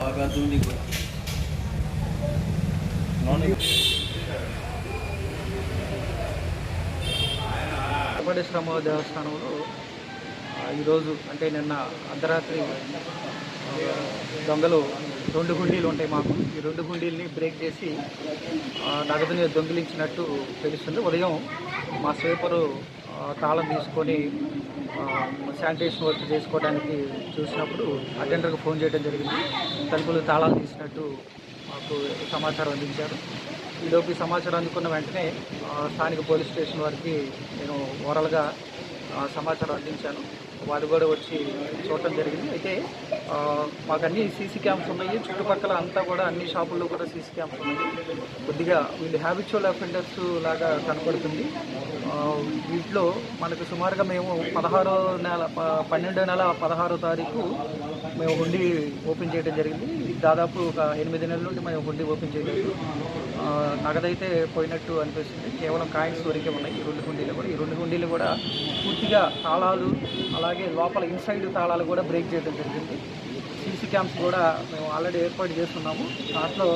బాగా ఉంది వెంకటేశ్వరమ్మ దేవస్థానంలో ఈరోజు అంటే నిన్న అర్ధరాత్రి దొంగలు రెండు గుండీలు ఉంటాయి మాకు. ఈ రెండు హుండీల్ని బ్రేక్ చేసి నగదుని దొంగిలించినట్టు తెలుస్తుంది. ఉదయం మా స్వీపరు తాళం తీసుకొని శానిటేషన్ వర్క్ చేసుకోవడానికి చూసినప్పుడు అటెండర్కి ఫోన్ చేయడం జరిగింది. తలుపులు తాళాలు తీసినట్టు మాకు సమాచారం అందించారు. ఈలోపు సమాచారం అందుకున్న వెంటనే స్థానిక పోలీస్ స్టేషన్ వారికి నేను ఓరల్గా సమాచారం అందించాను. వారు కూడా వచ్చి చూడటం జరిగింది. అయితే మాకు అన్ని సీసీ క్యామ్స్ ఉన్నాయి. చుట్టుపక్కల అంతా కూడా అన్ని షాపుల్లో కూడా సీసీ క్యామ్స్ ఉన్నాయి. కొద్దిగా వీళ్ళు హ్యాబిచువల్ అఫెండర్స్ లాగా కనపడుతుంది. వీటిలో మనకు సుమారుగా మేము పదహారో నెల పన్నెండో నెల పదహారో తారీఖు మేము హుండీ ఓపెన్ చేయడం జరిగింది. దాదాపు ఒక ఎనిమిది నెలల నుండి మేము హుండీ ఓపెన్ చేయలేదు. నగదైతే పోయినట్టు అనిపిస్తుంది. కేవలం కాయిన్స్ వరకే ఉన్నాయి. ఈ రెండు హుండీలు కూడా. ఈ రెండు హుండీలు కూడా పూర్తిగా తాళాలు అలాగే లోపల ఇన్సైడ్ తాళాలు కూడా బ్రేక్ చేయడం జరిగింది. సీసీ క్యామ్స్ కూడా మేము ఆల్రెడీ ఏర్పాటు చేస్తున్నాము. దాంట్లో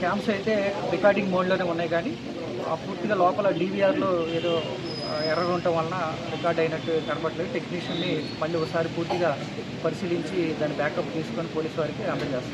క్యామ్స్ అయితే రికార్డింగ్ మోడ్లోనే ఉన్నాయి కానీ ఆ పూర్తిగా లోపల డీవీఆర్లో ఏదో ఎర్రర్ ఉండటం వలన రికార్డ్ అయినట్టు కనబడలేదు. టెక్నీషియన్ని మళ్ళీ ఒకసారి పూర్తిగా పరిశీలించి దాని బ్యాకప్ తీసుకొని పోలీసు వారికి అందజేస్తాం.